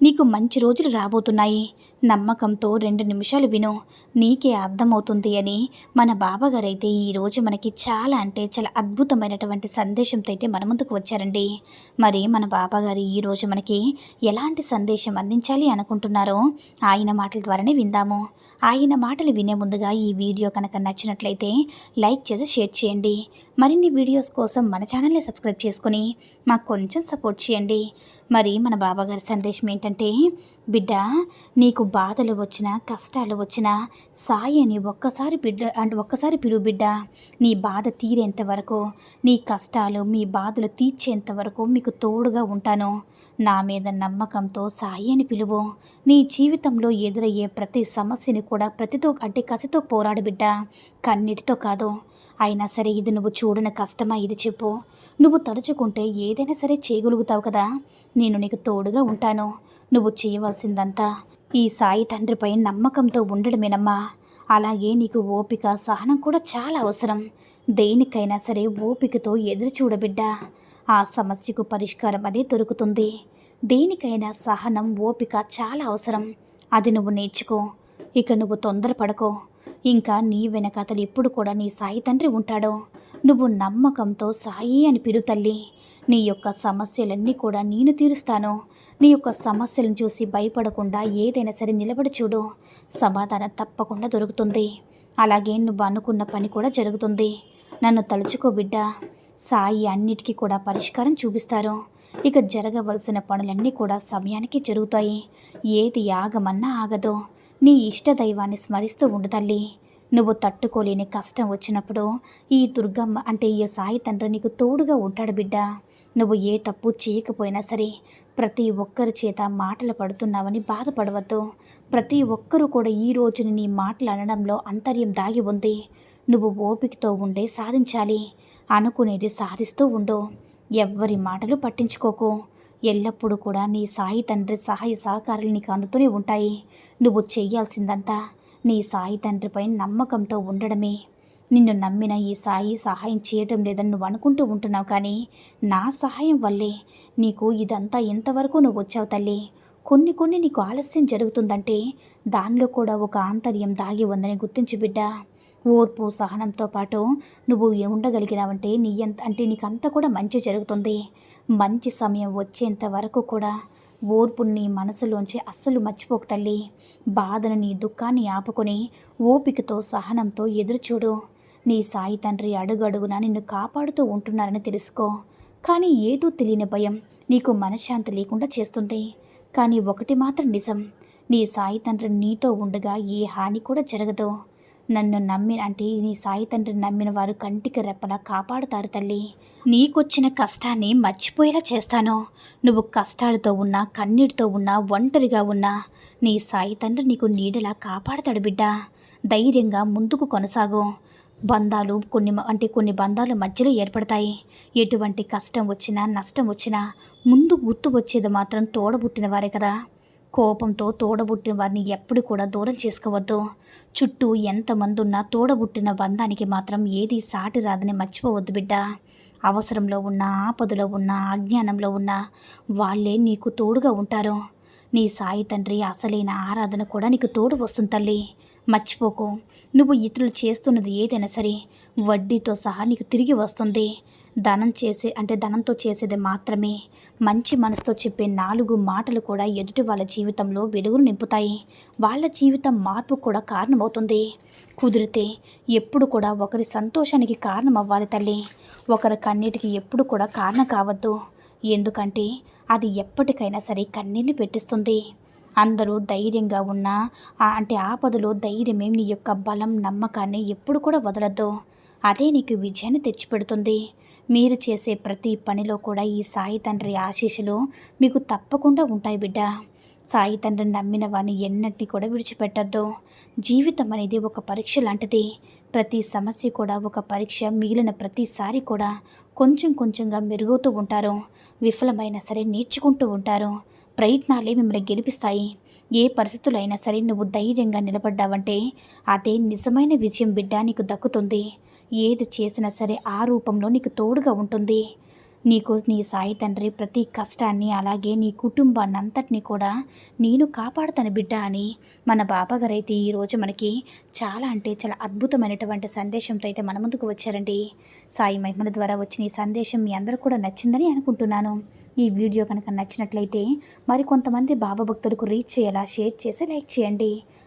నీకు మంచి రోజులు రాబోతున్నాయి. నమ్మకంతో రెండు నిమిషాలు విను. నీకే అర్థమవుతుంది అని మన బాబాగారైతే ఈరోజు మనకి చాలా అంటే చాలా అద్భుతమైనటువంటి సందేశంతో అయితే మన ముందుకు వచ్చారండి. మరి మన బాబాగారు ఈరోజు మనకి ఎలాంటి సందేశం అందించాలి అనుకుంటున్నారో ఆయన మాటల ద్వారానే విందాము. ఆయన మాటలు వినే ముందుగా ఈ వీడియో కనుక నచ్చినట్లయితే లైక్ చేసి షేర్ చేయండి. మరిన్ని వీడియోస్ కోసం మన ఛానల్ని సబ్స్క్రైబ్ చేసుకుని మాకు కొంచెం సపోర్ట్ చేయండి. మరి మన బాబాగారి సందేశం ఏంటంటే బిడ్డ నీకు బాధలు వచ్చినా కష్టాలు వచ్చినా సాయి అని ఒక్కసారి బిడ్డ అంటే ఒక్కసారి పిలువు బిడ్డ. నీ బాధ తీరేంత వరకు నీ కష్టాలు మీ బాధలు తీర్చేంత వరకు మీకు తోడుగా ఉంటాను. నా మీద నమ్మకంతో సాయి అని పిలువు. నీ జీవితంలో ఎదురయ్యే ప్రతి సమస్యని కూడా ప్రతితో అంటే కసితో పోరాడు బిడ్డ. కన్నిటితో కాదు. అయినా సరే ఇది నువ్వు చూడని కష్టమా ఇది చెప్పు. నువ్వు తలుచుకుంటే ఏదైనా సరే చేయగలుగుతావు కదా. నేను నీకు తోడుగా ఉంటాను. నువ్వు చేయవలసిందంతా ఈ సాయి తండ్రిపై నమ్మకంతో ఉండడమేనమ్మా. అలాగే నీకు ఓపిక సహనం కూడా చాలా అవసరం. దేనికైనా సరే ఓపికతో ఎదురు చూడబిడ్డా ఆ సమస్యకు పరిష్కారం అదే దొరుకుతుంది. దేనికైనా సహనం ఓపిక చాలా అవసరం. అది నువ్వు నేర్చుకో. ఇక నువ్వు తొందరపడకో. ఇంకా నీ వెనక అతను ఎప్పుడు కూడా నీ సాయి తండ్రి ఉంటాడో. నువ్వు నమ్మకంతో సాయి అని పిలు తల్లి. నీ యొక్క సమస్యలన్నీ కూడా నేను తీరుస్తాను. నీ యొక్క సమస్యలను చూసి భయపడకుండా ఏదైనా సరే నిలబడి చూడు. సమాధానం తప్పకుండా దొరుకుతుంది. అలాగే నువ్వు అనుకున్న పని కూడా జరుగుతుంది. నన్ను తలుచుకో బిడ్డ. సాయి అన్నిటికీ కూడా పరిష్కారం చూపిస్తారు. ఇక జరగవలసిన పనులన్నీ కూడా సమయానికి జరుగుతాయి. ఏది ఆగమన్నా ఆగదు. నీ ఇష్ట దైవాన్ని స్మరిస్తూ ఉండు తల్లి. నువ్వు తట్టుకోలేని కష్టం వచ్చినప్పుడు ఈ దుర్గమ్మ అంటే ఈ సాయి తండ్రి నీకు తోడుగా ఉంటాడు బిడ్డ. నువ్వు ఏ తప్పు చేయకపోయినా సరే ప్రతి ఒక్కరి చేత మాటలు పడుతున్నావని బాధపడవద్దు. ప్రతి ఒక్కరూ కూడా ఈ రోజుని నీ మాటలు అనడంలో అంతర్యం దాగి ఉంది. నువ్వు ఓపికతో ఉండే సాధించాలి. అనుకునేది సాధిస్తూ ఉండు. ఎవ్వరి మాటలు పట్టించుకోకు. ఎల్లప్పుడూ కూడా నీ సాయి తండ్రి సహాయ సహకారాలు నీకు అందుతూనే ఉంటాయి. నువ్వు చేయాల్సిందంతా నీ సాయి తండ్రిపై నమ్మకంతో ఉండడమే. నిన్ను నమ్మిన ఈ సాయి సహాయం చేయటం లేదని నువ్వు అనుకుంటూ ఉంటున్నావు కానీ నా సహాయం వల్లే నీకు ఇదంతా ఎంతవరకు నువ్వు వచ్చావు తల్లి. కొన్ని కొన్ని నీకు ఆలస్యం జరుగుతుందంటే దానిలో కూడా ఒక ఆంతర్యం దాగి ఉందని గుర్తించు బిడ్డ. ఓర్పు సహనంతో పాటు నువ్వు ఉండగలిగినావంటే నీ ఎంత అంటే నీకు అంతా కూడా మంచి జరుగుతుంది. మంచి సమయం వచ్చేంత వరకు కూడా ఓర్పుని నీ మనసులోంచి అస్సలు మర్చిపోకు తల్లి. బాధను నీ దుఃఖాన్ని ఆపుకొని ఓపికతో సహనంతో ఎదురుచూడు. నీ సాయి తండ్రి అడుగడుగునా నిన్ను కాపాడుతూ ఉంటున్నారని తెలుసుకో. కానీ ఏదో తెలియని భయం నీకు మనశ్శాంతి లేకుండా చేస్తుంది. కానీ ఒకటి మాత్రం నిజం. నీ సాయి తండ్రి నీతో ఉండగా ఏ హాని కూడా జరగదు. నన్ను నమ్మిన అంటే నీ సాయి తండ్రిని నమ్మిన వారు కంటికి రెప్పలా కాపాడుతారు తల్లి. నీకొచ్చిన కష్టాన్ని మర్చిపోయేలా చేస్తాను. నువ్వు కష్టాలతో ఉన్నా కన్నీటితో ఉన్నా ఒంటరిగా ఉన్నా నీ సాయి తండ్రి నీకు నీడలా కాపాడతాడు బిడ్డ. ధైర్యంగా ముందుకు కొనసాగు. బంధాలు కొన్ని అంటే కొన్ని బంధాల మధ్యలో ఏర్పడతాయి. ఎటువంటి కష్టం వచ్చినా నష్టం వచ్చినా ముందు గుర్తు వచ్చేది మాత్రం తోడబుట్టిన వారే కదా. కోపంతో తోడబుట్టిన వారిని ఎప్పుడు కూడా దూరం చేసుకోవద్దు. చుట్టూ ఎంతమంది ఉన్నా తోడబుట్టిన బంధానికి మాత్రం ఏది సాటి రాదని మర్చిపోవద్దు బిడ్డ. అవసరంలో ఉన్న ఆపదలో ఉన్న అజ్ఞానంలో ఉన్న వాళ్ళే నీకు తోడుగా ఉంటారు. నీ సాయి తండ్రి అసలైన ఆరాధన కూడా నీకు తోడు వస్తుంది తల్లి. మర్చిపోకు. నువ్వు ఇతరులు చేస్తున్నది ఏదైనా సరే వడ్డీతో సహా నీకు తిరిగి వస్తుంది. ధనం చేసే అంటే ధనంతో చేసేది మాత్రమే. మంచి మనసుతో చెప్పే నాలుగు మాటలు కూడా ఎదుటి వాళ్ళ జీవితంలో వెలుగును నింపుతాయి. వాళ్ళ జీవితం మార్పు కూడా కారణమవుతుంది. కుదిరితే ఎప్పుడు కూడా ఒకరి సంతోషానికి కారణం అవ్వాలి తల్లి. ఒకరి కన్నీటికి ఎప్పుడు కూడా కారణం కావద్దు. ఎందుకంటే అది ఎప్పటికైనా సరే కన్నీళ్ళు పెట్టిస్తుంది. అందరూ ధైర్యంగా ఉన్నా అంటే ఆపదలో ధైర్యమే నీ యొక్క బలం నమ్మకాన్ని ఎప్పుడు కూడా వదలద్దు. అదే నీకు విజయాన్ని తెచ్చిపెడుతుంది. మీరు చేసే ప్రతి పనిలో కూడా ఈ సాయి తండ్రి ఆశీస్సులు మీకు తప్పకుండా ఉంటాయి బిడ్డ. సాయి తండ్రిని నమ్మిన వారిని ఎన్నటిని కూడా విడిచిపెట్టద్దు. జీవితం అనేది ఒక పరీక్ష లాంటిది. ప్రతి సమస్య కూడా ఒక పరీక్ష మిగిలిన ప్రతిసారి కూడా కొంచెం కొంచెంగా మెరుగవుతూ ఉంటారు. విఫలమైనా సరే నేర్చుకుంటూ ఉంటారు. ప్రయత్నాలే మిమ్మల్ని గెలిపిస్తాయి. ఏ పరిస్థితులు అయినా సరే నువ్వు ధైర్యంగా నిలబడ్డావంటే అదే నిజమైన విజయం బిడ్డ నీకు దక్కుతుంది. ఏది చేసినా సరే ఆ రూపంలో నీకు తోడుగా ఉంటుంది. నీకు నీ సాయి తండ్రి ప్రతి కష్టాన్ని అలాగే నీ కుటుంబాన్ని అంతటిని కూడా నేను కాపాడుతాను బిడ్డ అని మన బాబాగారు అయితే ఈరోజు మనకి చాలా అంటే చాలా అద్భుతమైనటువంటి సందేశంతో అయితే మన ముందుకు వచ్చారండి. సాయి మహిమల ద్వారా వచ్చిన ఈ సందేశం మీ అందరూ కూడా నచ్చిందని అనుకుంటున్నాను. ఈ వీడియో కనుక నచ్చినట్లయితే మరి కొంతమంది బాబా భక్తులకు రీచ్ చేయాలా షేర్ చేసి లైక్ చేయండి.